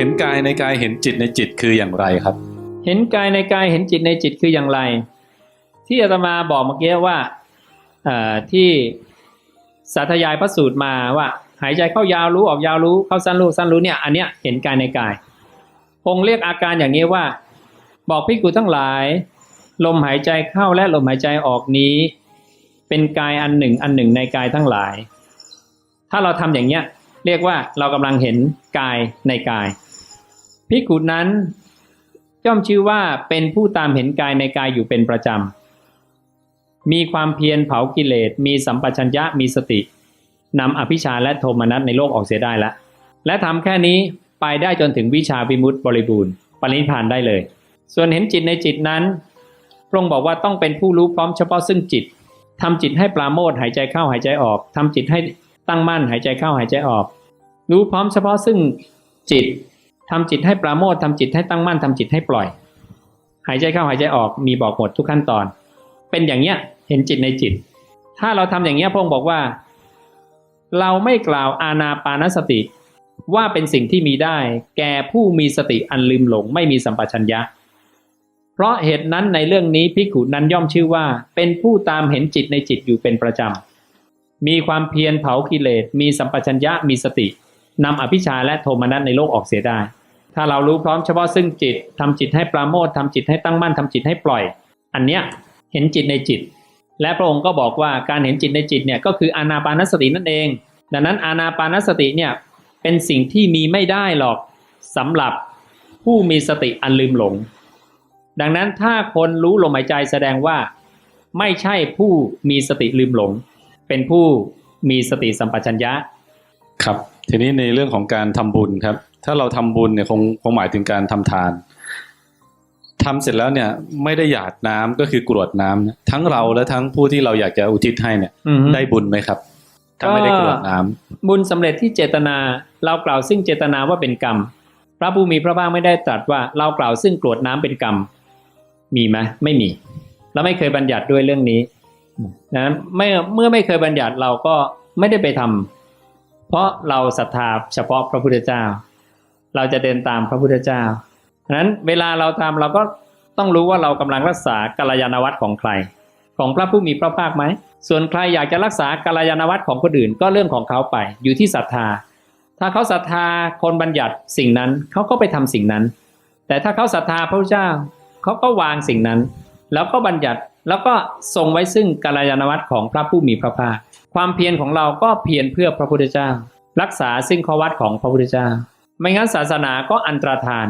เห็นกายในกายเห็นจิตในจิตคืออย่างไรครับ เห็นกายในกายเห็นจิตในจิตคืออย่างไร ที่อาตมาบอกเมื่อกี้ว่าที่สาธยายพระสูตรมาว่า หายใจเข้ายาวรู้ออกยาวรู้เข้าสั้นรู้สั้นรู้เนี่ยอันเนี้ยเห็นกายในกายพงเรียกอาการอย่างนี้ว่า บอกพิกุทั้งหลาย ลมหายใจเข้าและลมหายใจออกนี้ เป็นกายอันหนึ่งอันหนึ่งในกายทั้งหลาย ถ้าเราทำอย่างเนี้ยเรียกว่าเรากำลังเห็นกายในกาย พิกุนั้นย่อมชื่อว่าเป็นผู้ตามเห็นกายในกายอยู่เป็นประจำ มีความเพียรเผากิเลส มีสัมปชัญญะมีสตินำอภิชาและโทมนัสในโลกออกเสียได้แล้วและทำแค่นี้ไปได้จนถึงวิชาวิมุตติบริบูรณ์ปรินิพานได้เลย ส่วนเห็นจิตในจิตนั้นพระองค์บอกว่าต้องเป็นผู้รู้พร้อมเฉพาะซึ่งจิตทำจิตให้ปราโมทหายใจเข้าหายใจออกทำจิตให้ตั้งมั่นหายใจเข้าหายใจออก รู้พร้อมเฉพาะซึ่งจิต ทำจิตให้ปราโมททำจิตให้ตั้งมั่นทำจิตให้ปล่อย หายใจเข้าหายใจออกมีบอกหมดทุกขั้นตอน เป็นอย่างเนี้ยเห็นจิตในจิต ถ้าเราทำอย่างเนี้ยพงค์บอกว่า เราไม่กล่าวอาณาปานสติ ว่าเป็นสิ่งที่มีได้ แก่ผู้มีสติอันลืมหลง ไม่มีสัมปชัญญะ เพราะเหตุนั้นในเรื่องนี้ภิกุนั้นย่อมชื่อว่า เป็นผู้ตามเห็นจิตในจิตอยู่เป็นประจำมีความเพียรเผากิเลสมีสัมปชัญญะมีสตินำอภิชาและโทมนัสในโลกออกเสียได้ ถ้าเรารู้พร้อมเฉพาะซึ่งจิตทำจิตให้ปราโมททำจิตให้ตั้งมั่นทำจิตให้ปล่อย อันเนี้ยเห็นจิตในจิต และพระองค์ก็บอกว่าการเห็นจิตในจิตเนี่ยก็คืออานาปานสตินั่นเอง ดังนั้นอานาปานสติเนี่ยเป็นสิ่งที่มีไม่ได้หรอกสำหรับผู้มีสติอันลืมหลง ดังนั้นถ้าคนรู้ลมหายใจแสดงว่าไม่ใช่ผู้มีสติลืมหลง เป็นผู้มีสติสัมปชัญญะ ครับ ทีนี้ในเรื่องของการทำบุญครับ ถ้าเราทำบุญเนี่ยคงคงหมายถึงการทำทานทำเสร็จแล้วเนี่ย ไม่ได้หยาดน้ำก็คือกรวดน้ำนะทั้งเราและทั้งผู้ที่เราอยากจะอุทิศให้เนี่ยอือฮึได้บุญไหมครับ ถ้าไม่ได้กรวดน้ำบุญสำเร็จที่เจตนา เรากล่าวซึ่งเจตนาว่าเป็นกรรม พระผู้มีพระภาคไม่ได้ตรัสว่าเรากล่าวซึ่งกรวดน้ำเป็นกรรม มีไหมไม่มี เราไม่เคยบัญญัติด้วยเรื่องนี้นะไม่เมื่อไม่เคยบัญญัติเราก็ไม่ได้ไปทำเพราะเราศรัทธาเฉพาะพระพุทธเจ้า เราจะเดินตามพระพุทธเจ้าฉะนั้นเวลาเราทำเราก็ต้องรู้ว่าเรากำลังรักษากัลยาณวัตรของใคร ของพระผู้มีพระภาคไหม ส่วนใครอยากจะรักษากัลยาณวัตรของคนอื่น ก็เรื่องของเขาไป อยู่ที่ศรัทธา ถ้าเขาศรัทธาคนบัญญัติสิ่งนั้นเขาก็ไปทำสิ่งนั้น แต่ถ้าเขาศรัทธาพระเจ้าเขาก็วางสิ่งนั้น แล้วก็บัญญัติแล้วก็ทรงไว้ซึ่งกัลยาณวัตรของพระผู้มีพระภาค ความเพียรของเราก็เพียรเพื่อพระพุทธเจ้า รักษาซึ่งข้อวัดของพระพุทธเจ้า ไม่งั้นศาสนาก็อันตรธาน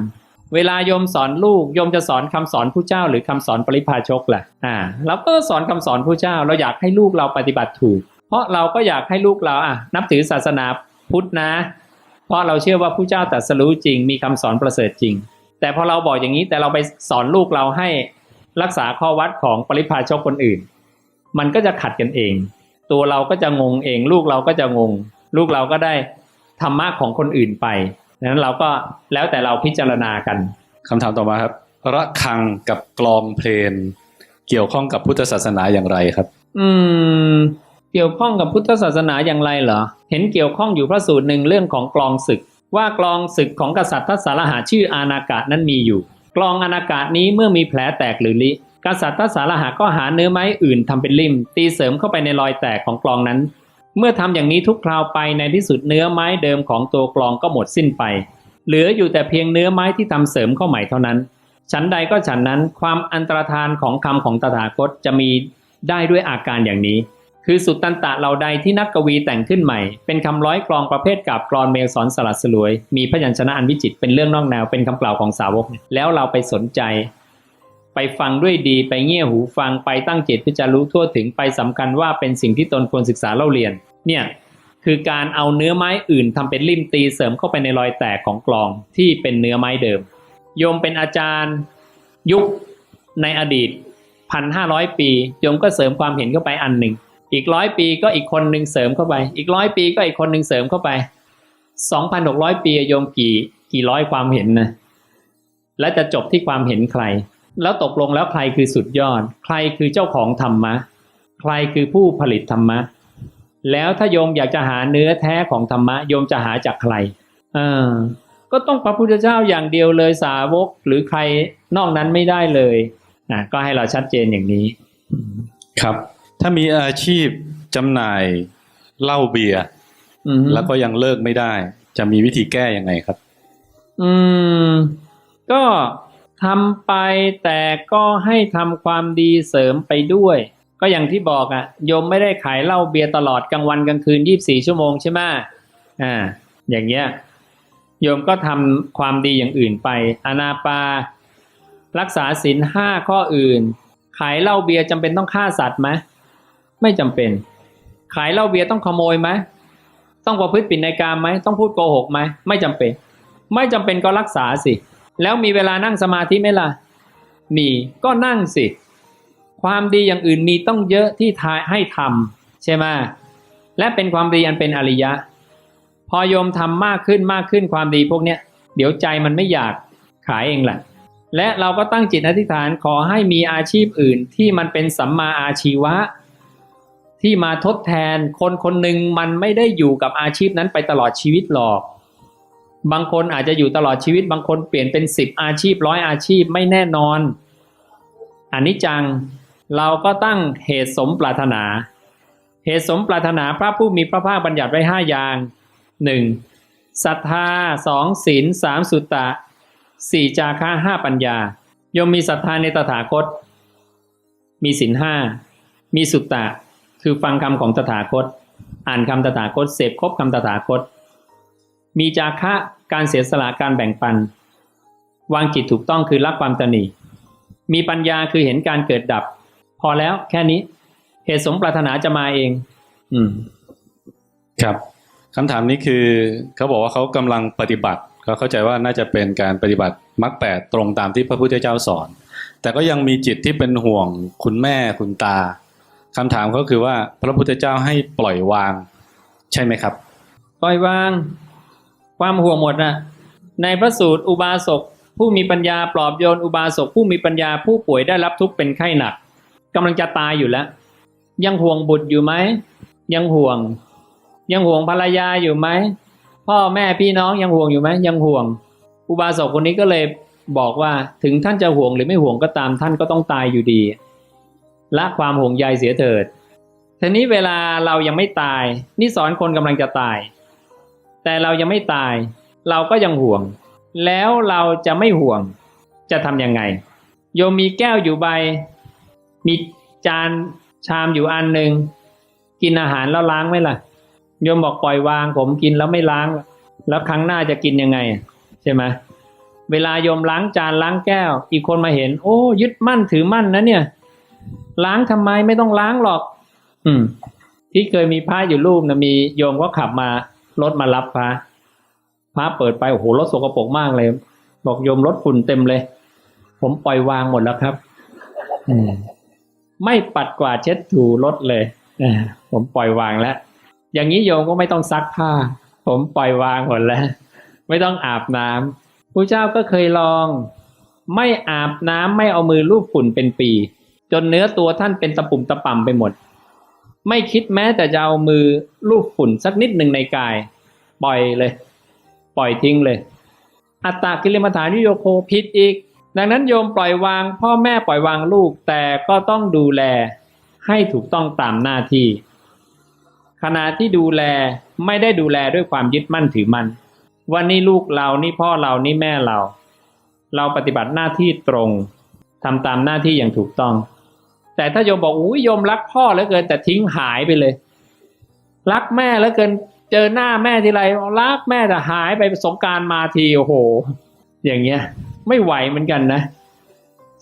เวลาโยมสอนลูกโยมจะสอนคำสอนผู้เจ้า หรือคำสอนปริพาชกแหละอ่าเราก็สอนคำสอนผู้เจ้า เราอยากให้ลูกเราปฏิบัติถูก เพราะเราก็อยากให้ลูกเราอะนับถือศาสนาพุทธนะ เพราะเราเชื่อว่าผู้เจ้าตรัสรู้จริง มีคำสอนประเสริฐจริง แต่พอเราบอกอย่างนี้แต่เราไปสอนลูกเราให้รักษาข้อวัดของปริพาชกคนอื่น มันก็จะขัดกันเอง ตัวเราก็จะงงเอง ลูกเราก็จะงง ลูกเราก็ได้ธรรมะของคนอื่นไป ดังนั้นเราก็แล้วแต่เราพิจารณากันคำถามต่อมาครับระฆังกับกลองเพลงเกี่ยวข้องกับพุทธศาสนาอย่างไรครับ อืม เกี่ยวข้องกับพุทธศาสนาอย่างไรเหรอ เห็นเกี่ยวข้องอยู่พระสูตรหนึ่งเรื่องของกลองศึก ว่ากลองศึกของกษัตริย์ทัศสารหาชื่ออานากาศนั้นมีอยู่ กลองอานากาศนี้เมื่อมีแผลแตกหรือลิกษัตริย์ทัศสารหาก็หาเนื้อไม้อื่นทำเป็นลิ่ม ตีเสริมเข้าไปในรอยแตกของกลองนั้น เมื่อทำอย่างนี้ทุกคราวไปในที่สุดเนื้อไม้เดิมของตัวกลองก็หมดสิ้นไป เหลืออยู่แต่เพียงเนื้อไม้ที่ทำเสริมเข้าใหม่เท่านั้น ฉันใดก็ฉันนั้นความอันตรธานของคำของตถาคตจะมีได้ด้วยอาการอย่างนี้ คือสุตตันตะเหล่าใดที่นักกวีแต่งขึ้นใหม่ เป็นคำร้อยกลองประเภทกับกรอนเมลสอนสลัดสลวย มีพยัญชนะอันวิจิตเป็นเรื่องนอกแนวเป็นคำกล่าวของสาวกแล้วเราไปสนใจ ไปฟังด้วยดี ไปเงี่ยหูฟังไปตั้งจิตพิจารู้ทั่วถึงไปสำคัญว่าเป็นสิ่งที่ตนควรศึกษาเล่าเรียน เนี่ยคือการเอาเนื้อไม้อื่นทำเป็นลิ่มตีเสริมเข้าไปในรอยแตกของกลองที่เป็นเนื้อไม้เดิม โยมเป็นอาจารย์ยุคในอดีตพันห้าร้อยปีโยมก็เสริมความเห็นเข้าไปอันหนึ่งอีกร้อยปีก็อีกคนหนึ่งเสริมเข้าไป อีกร้อยปีก็อีกคนหนึ่งเสริมเข้าไปสองพันหกร้อยปีโยมกี่กี่ร้อยความเห็นนะและจะจบที่ความเห็นใคร แล้วตกลงแล้วใครคือสุดยอด ใครคือเจ้าของธรรมะ ใครคือผู้ผลิตธรรมะ แล้วถ้าโยมอยากจะหาเนื้อแท้ของธรรมะโยมจะหาจากใครเออก็ต้องพระพุทธเจ้าอย่างเดียวเลยสาวกหรือใครนอกนั้นไม่ได้เลยอะก็ให้เราชัดเจนอย่างนี้ ครับ ถ้ามีอาชีพจำหน่ายเหล้าเบียร์อืมแล้วก็ยังเลิกไม่ได้ จะมีวิธีแก้ยังไงครับ อืม ก็ ทำไปแต่ก็ให้ทำความดีเสริมไปด้วย ก็อย่างที่บอกอะ่ะโยมไม่ได้ขายเหล้าเบียร์ตลอดกลางวันกลางคืน 24 ชั่วโมงใช่ไหมอ่าอย่างเงี้ยโยมก็ทำความดีอย่างอื่นไปอนาปา รักษาศีลห้าข้ออื่น ขายเหล้าเบียร์จำเป็นต้องฆ่าสัตว์ไหมไม่จำเป็น ขายเหล้าเบียร์ต้องขโมยไหมต้องประพฤติผิดในกามไหมต้องพูดโกหกไหมไม่จำเป็น ไม่จำเป็นก็รักษาสิ แล้วมีเวลานั่งสมาธิไหมล่ะ มีก็นั่งสิ ความดีอย่างอื่นมีต้องเยอะที่ทายให้ทำใช่ไหมและเป็นความดีอันเป็นอริยะ พอโยมทำมากขึ้นมากขึ้นความดีพวกเนี้ยเดี๋ยวใจมันไม่อยากขายเองแหละและเราก็ตั้งจิตอธิษฐานขอให้มีอาชีพอื่นที่มันเป็นสัมมาอาชีวะ ที่มาทดแทนคนคนหนึ่งมันไม่ได้อยู่กับอาชีพนั้นไปตลอดชีวิตหรอก บางคนอาจจะอยู่ตลอดชีวิต บางคนเปลี่ยนเป็นสิบอาชีพร้อยอาชีพไม่แน่นอนอันนี้จังเราก็ตั้งเหตุสมปรารถนา เหตุสมปรารถนาพระผู้มีพระภาคบัญญัติไว้ห้าอย่างหนึ่งศรัทธาสองศีลสามสุตตะสี่จาคะห้าปัญญา ยมมีศรัทธาในตถาคต มีศีลห้ามีสุตตะ คือฟังคำของตถาคต อ่านคำตถาคตเสพครบคำตถาคต มีจาคะ การเสียสละการแบ่งปัน วางจิตถูกต้องคือรักความตระหนีมีปัญญาคือเห็นการเกิดดับ พอแล้วแค่นี้ เหตุสมปรารถนาจะมาเอง อืม ครับคำถามนี้คือเขาบอกว่าเขากำลังปฏิบัติเขาเข้าใจว่าน่าจะเป็นการปฏิบัติมรรคแปดตรงตามที่พระพุทธเจ้าสอน แต่ก็ยังมีจิตที่เป็นห่วงคุณแม่คุณตาคำถามเขาคือว่าพระพุทธเจ้าให้ปล่อยวาง ใช่ไหมครับ ปล่อยวาง ความห่วงหมดนะในพระสูตรอุบาสกผู้มีปัญญาปลอบโยนอุบาสกผู้มีปัญญาผู้ป่วยได้รับทุกข์เป็นไข้หนักกำลังจะตายอยู่แล้ว ยังห่วงบุตรอยู่ไหมยังห่วง ยังห่วงภรรยาอยู่ไหมพ่อแม่พี่น้องยังห่วงอยู่ไหมยังห่วง อุบาสกคนนี้ก็เลยบอกว่าถึงท่านจะห่วงหรือไม่ห่วงก็ตามท่านก็ต้องตายอยู่ดีละความห่วงใยเสียเถิดทีนี้เวลาเรายังไม่ตาย นี่สอนคนกำลังจะตาย แต่เรายังไม่ตาย เราก็ยังห่วง แล้วเราจะไม่ห่วง จะทำยังไง โยมมีแก้วอยู่ใบ มีจานชามอยู่อันหนึ่งกินอาหารแล้วล้างไหมล่ะ โยมบอกปล่อยวาง ผมกินแล้วไม่ล้าง แล้วครั้งหน้าจะกินยังไง ใช่ไหมเวลาโยมล้างจานล้างแก้ว อีกคนมาเห็น โอ้ ยึดมั่นถือมั่นนะเนี่ย ล้างทำไมไม่ต้องล้างหรอก อืม ที่เคยมีพระอยู่รูปนะมีโยมก็ขับมา รถมารับพระพระเปิดไปโอ้โหรถสกปรกมากเลย บอกโยมรถฝุ่นเต็มเลย ผมปล่อยวางหมดแล้วครับไม่ปัดกวาดเช็ดถูรถเลยผมปล่อยวางแล้ว อย่างนี้โยมก็ไม่ต้องซักผ้า ผมปล่อยวางหมดแล้ว ไม่ต้องอาบน้ำพระเจ้าก็เคยลอง ไม่อาบน้ำไม่เอามือลูบฝุ่นเป็นปี จนเนื้อตัวท่านเป็นตะปุ่มตะป่ำไปหมด ไม่คิดแม้แต่จะเอามือลูบฝุ่นสักนิดหนึ่งในกาย ปล่อยเลย ปล่อยทิ้งเลย อัตตากิลมัฐานิโยโคผิดอีก ดังนั้นโยมปล่อยวาง พ่อแม่ปล่อยวางลูกแต่ก็ต้องดูแลให้ถูกต้องตามหน้าที่ ขณะที่ดูแลไม่ได้ดูแลด้วยความยึดมั่นถือมั่นว่านี่ลูกเรานี่พ่อเรานี่แม่เรา เราปฏิบัติหน้าที่ตรงทำตามหน้าที่อย่างถูกต้อง แต่ถ้าโยมบอกอุ้ยโยมรักพ่อเหลือเกินแต่ทิ้งหายไปเลย รักแม่เหลือเกินเจอหน้าแม่ทีไรรักแม่แต่หายไปสงการมาทีโอ้โห อย่างเงี้ย ไม่ไหวเหมือนกันนะ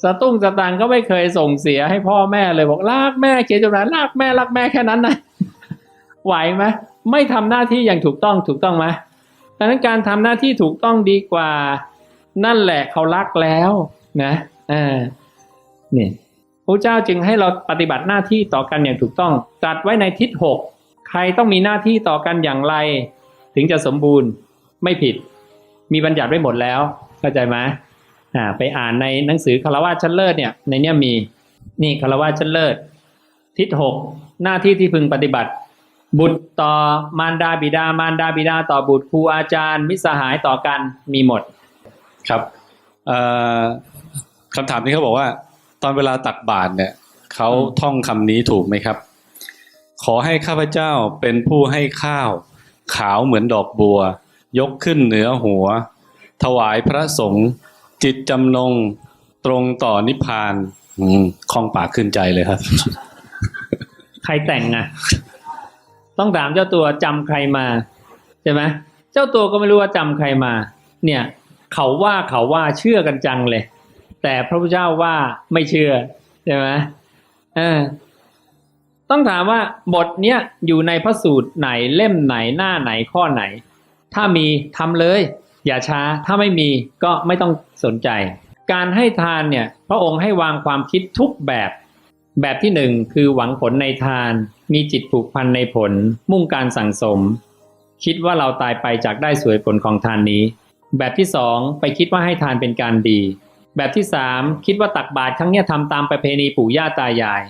สตุ้งสตังก็ไม่เคยส่งเสียให้พ่อแม่เลยบอกรักแม่เขียนจดหมายรักแม่รักแม่แค่นั้นนะไหวไหมไม่ทำหน้าที่อย่างถูกต้องถูกต้องไหมดังนั้นการทำหน้าที่ถูกต้องดีกว่า นั่นแหละเขารักแล้ว นะอ่านี่ พระเจ้าจึงให้เราปฏิบัติหน้าที่ต่อกันอย่างถูกต้องตัดไว้ในทิศหกใครต้องมีหน้าที่ต่อกันอย่างไร ถึงจะสมบูรณ์ไม่ผิด มีบัญญัติไว้หมดแล้ว เข้าใจไหมอ่าไปอ่านในหนังสือคารวะชั้นเลิศเนี่ยในเนี้ยมีนี่คารวะชั้นเลิศทิศหกหน้าที่ที่พึงปฏิบัติ บุตรต่อมารดาบิดามารดาบิดาต่อบุตรครูอาจารย์ มิสหายต่อกันมีหมด ครับเอ่อคำถามนี้เขาบอกว่า อนเวลาตักบาตรเนี่ยเขาอืมท่องคำนี้ถูกไหมครับ ขอให้ข้าพเจ้าเป็นผู้ให้ข้าว ขาวเหมือนดอกบัว ยกขึ้นเหนือหัว ถวายพระสงฆ์จิตจำนงตรงต่อนิพพานอืมคล่องปากขึ้นใจเลยครับ ใครแต่งอะ ต้องถามเจ้าตัวจำใครมาใช่ไหมเจ้าตัวก็ไม่รู้ว่าจำใครมา เนี่ย เขาว่าเขาว่าเชื่อกันจังเลย แต่พระพุทธเจ้าว่าไม่เชื่อใช่ไหมเออต้องถามว่าบทเนี้ยอยู่ในพระสูตรไหนเล่มไหนหน้าไหนข้อไหน ถ้ามีทำเลย อย่าช้าถ้าไม่มีก็ไม่ต้องสนใจ การให้ทานเนี่ย พระองค์ให้วางความคิดทุกแบบ แบบที่หนึ่งคือหวังผลในทาน มีจิตผูกพันในผล มุ่งการสั่งสม คิดว่าเราตายไปจากได้สวยผลของทานนี้ แบบที่สองไปคิดว่าให้ทานเป็นการดี แบบที่สามคิดว่าตักบาตรครั้งเนี้ยทำตามประเพณีปู่ย่าตายาย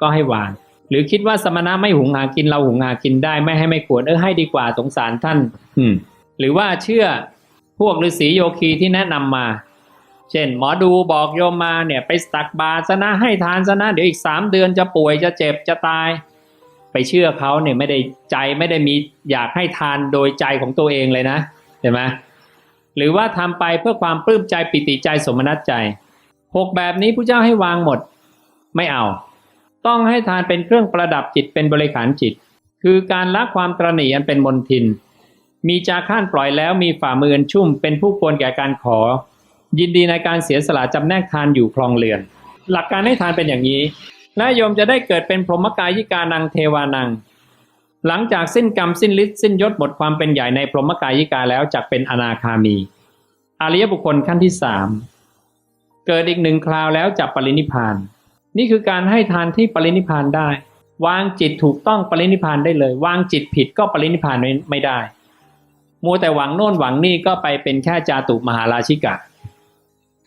ก็ให้วางหรือคิดว่าสมณะไม่หุงหากินเราหุงหากินได้ไม่ให้ไม่ควรเออให้ดีกว่าสงสารท่าน อืม หรือว่าเชื่อพวกฤาษีโยคีที่แนะนำมา เช่น หมอดูบอกโยมมาเนี่ย ไปตักบาตรซะนะให้ทานซะนะเดี๋ยวอีกสามเดือนจะป่วยจะเจ็บจะตาย ไปเชื่อเขาเนี่ยไม่ได้ใจไม่ได้มีอยากให้ทานโดยใจของตัวเองเลยนะเห็นไหม หรือว่าทำไปเพื่อความปลื้มใจปิติใจสมนัตใจหกแบบนี้พระเจ้าให้วางหมด ไม่เอา ต้องให้ทานเป็นเครื่องประดับจิตเป็นบริขารจิต คือการละความตระหนี่อันเป็นมนทิน มีจาข้านปล่อยแล้วมีฝ่ามืออันชุ่ม เป็นผู้ควรแก่การขอ ยินดีในการเสียสละจำแนกทานอยู่คลองเรือน หลักการให้ทานเป็นอย่างนี้และโยมจะได้เกิดเป็นพรหมกายิกานังเทวานัง หลังจากสิ้นกรรมสิ้นฤทธิ์สิ้นยศหมดความเป็นใหญ่ในพรหมกายิกาแล้วจักเป็นอนาคามี อริยบุคคลขั้นที่สามเกิดอีกหนึ่งคราวแล้วจับปรินิพาน นี่คือการให้ทานที่ปรินิพานได้ วางจิตถูกต้องปรินิพานได้เลย วางจิตผิดก็ปรินิพานไม่ไมได้มัวแต่หวังโน่นหวังนี่ก็ไปเป็นแค่จาตุมหาราชิกะ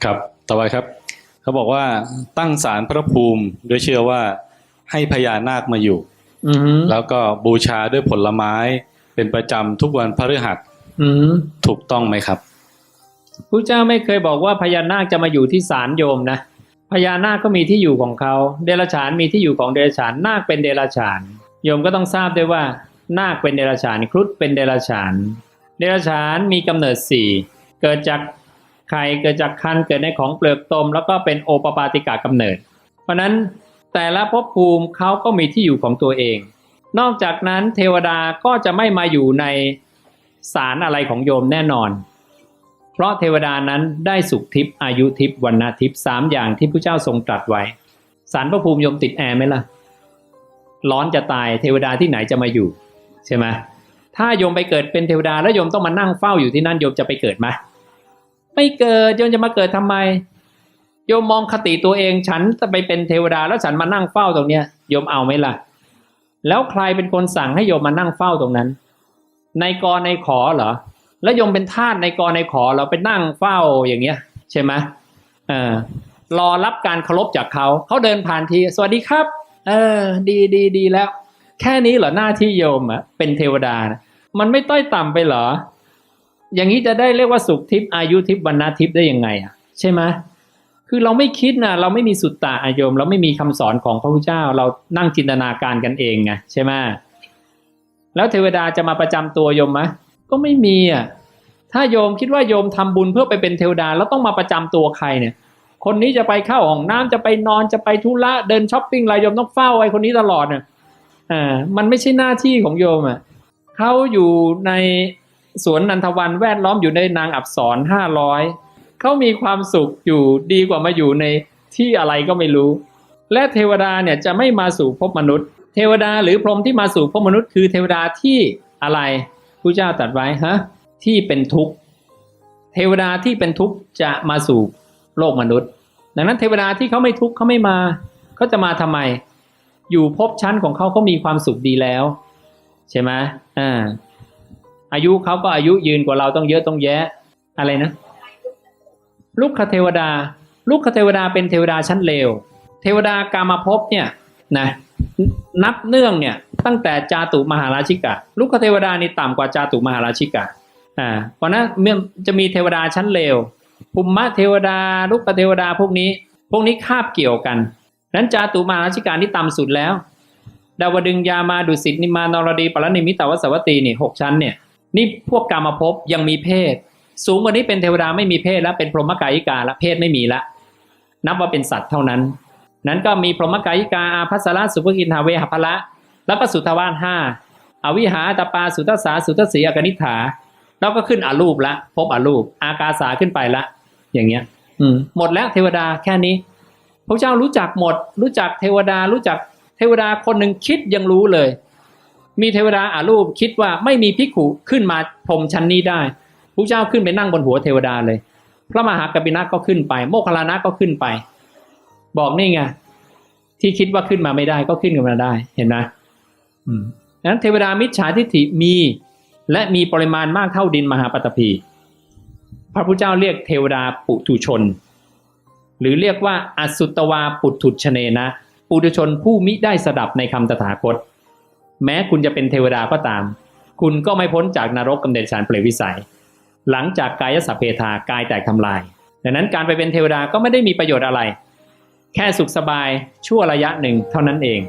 ครับต่อไปครับ เขาบอกว่าตั้งศาลพระภูมิโดยเชื่อว่าให้พญานาคมาอยู่ แล้วก็บูชาด้วยผลไม้เป็นประจำทุกวันพฤหัสอือหือถูกต้องไหมครับพระเจ้าไม่เคยบอกว่าพญานาคจะมาอยู่ที่ศาลโยมนะพญานาคก็มีที่อยู่ของเขา เดรัจฉานมีที่อยู่ของเดรัจฉานนาคเป็นเดรัจฉาน โยมก็ต้องทราบด้วยว่า นาคเป็นเดรัจฉานครุฑเป็นเดรัจฉาน เดรัจฉานมีกำเนิดสี่เกิดจากไข่เกิดจากคันเกิดในของเปลือกตม แล้วก็เป็นโอปปาติกากำเนิด เพราะฉะนั้น แต่ละภพภูมิเขาก็มีที่อยู่ของตัวเอง นอกจากนั้นเทวดาก็จะไม่มาอยู่ในศาลอะไรของโยมแน่นอน เพราะเทวดานั้นได้สุขทิพย์อายุทิพย์วันนาทิพย์สามอย่างที่พระเจ้าทรงตรัสไว้ สารพระภูมิโยมติดแอร์ไหมล่ะ ร้อนจะตายเทวดาที่ไหนจะมาอยู่ ใช่ไหมถ้าโยมไปเกิดเป็นเทวดาแล้วโยมต้องมานั่งเฝ้าอยู่ที่นั่นโยมจะไปเกิดไหมไม่เกิดโยมจะมาเกิดทำไม โยมมองคติตัวเองฉันจะไปเป็นเทวดาแล้วฉันมานั่งเฝ้าตรงเนี้ยโยมเอาไหมล่ะ แล้วใครเป็นคนสั่งให้โยมมานั่งเฝ้าตรงนั้น ในกรในขอเหรอ แล้วโยมเป็นทาสในกรในขอเราไปนั่งเฝ้าอย่างเงี้ย ใช่ไหมเออรอรับการเคารพจากเขา เขาเดินผ่านที สวัสดีครับ เออ ดีดีดีแล้ว แค่นี้เหรอหน้าที่โยมอะเป็นเทวดานะมันไม่ต้อยต่ำไปเหรอ อย่างนี้จะได้เรียกว่าสุขทิพย์อายุทิพย์วรรณทิพย์ได้ยังไงอะใช่ไหม คือเราไม่คิดนะเราไม่มีสุตตะอาโยม เราไม่มีคำสอนของพระพุทธเจ้า เรานั่งจินตนาการกันเองไงใช่ไหมแล้วเทวดาจะมาประจำตัวโยมไหมก็ไม่มีอะถ้าโยมคิดว่าโยมทำบุญเพื่อไปเป็นเทวดาแล้วต้องมาประจำตัวใครเนี่ย คนนี้จะไปเข้าห้องน้ำจะไปนอนจะไปธุระเดินช้อปปิ้งอะไรโยมต้องเฝ้าไอ้คนนี้ตลอดเนี่ยอ่ามันไม่ใช่หน้าที่ของโยมอะเขาอยู่ในสวนนันทวันแวดล้อมอยู่ในนางอับสรห้าร้อย เขามีความสุขอยู่ดีกว่ามาอยู่ในที่อะไรก็ไม่รู้ และเทวดาเนี่ยจะไม่มาสู่ภพมนุษย์ เทวดาหรือพรหมที่มาสู่ภพมนุษย์ คือเทวดาที่อะไรพระเจ้าตรัสไว้ฮะที่เป็นทุกข์เทวดาที่เป็นทุกข์จะมาสู่โลกมนุษย์ ดังนั้นเทวดาที่เขาไม่ทุกข์เขาไม่มาเขาจะมาทำไม อยู่ภพชั้นของเขาเขามีความสุขดีแล้ว ใช่ไหมอ่าอายุเขาก็อายุยืนกว่าเราต้องเยอะต้องแยะอะไรนะ ลูกคเทวดา ลูกคเทวดาเป็นเทวดาชั้นเลว เทวดากามาภพเนี่ยนะนับเนื่องเนี่ยตั้งแต่จาตุมหาราชิกะ ลูกเทวดานี่ต่ำกว่าจาตุมหาราชิกะอ่าเพราะนั้นเมื่อจะมีเทวดาชั้นเลวภูมิเทวดา ลูกเทวดาพวกนี้ พวกนี้คาบเกี่ยวกันนั้นจาตุมหาราชิกานี่ต่ำสุดแล้วดาวดึงยามาดุสิตนิมานรดีปรนิมิตาวสวัตตีนี่หกชั้นเนี่ยนี่พวกกามภพยังมีเพศ สูงกว่านี้เป็นเทวดาไม่มีเพศแล้วเป็นพรหมกายิกาละเพศไม่มีละนับว่าเป็นสัตว์เท่านั้น นั้นก็มีพรหมกายิกาอาภัสระสุภกินทาเวหพละแล้วก็สุทวานห้าอวิหาตปาสุทสาสุทสีอกนิฐาแล้วก็ขึ้นอรูปละพบอรูป อากาสาขึ้นไปละ อย่างเงี้ย อืมหมดแล้วเทวดาแค่นี้พระเจ้ารู้จักหมด รู้จักเทวดารู้จักเทวดาคนหนึ่งคิดยังรู้เลย มีเทวดาอารูปคิดว่าไม่มีภิกขุขึ้นมาพรมชั้นนี้ได้ ระเจ้าขึ้นไปนั่งบนหัวเทวดาเลย พระมหากบินะก็ขึ้นไป โมคคัลลานะก็ขึ้นไป บอกนี่ไงที่คิดว่าขึ้นมาไม่ได้ก็ขึ้นมาได้เห็นไหมดังนั้นเทวดามิจฉาทิฏฐิมี และมีปริมาณมากเท่าดินมหาปฐพี พระพุทธเจ้าเรียกเทวดาปุถุชน หรือเรียกว่าอสุตวาปุถุชเนนะ ปุถุชนผู้มิได้สดับในคำตถาคต แม้คุณจะเป็นเทวดาก็ตาม คุณก็ไม่พ้นจากนรกกำเนิดฌานเปรตวิสัย หลังจากกายสัพเพทากายแตกทำลาย ดังนั้นการไปเป็นเทวดาก็ไม่ได้มีประโยชน์อะไร แค่สุขสบายชั่วระยะหนึ่งเท่านั้นเอง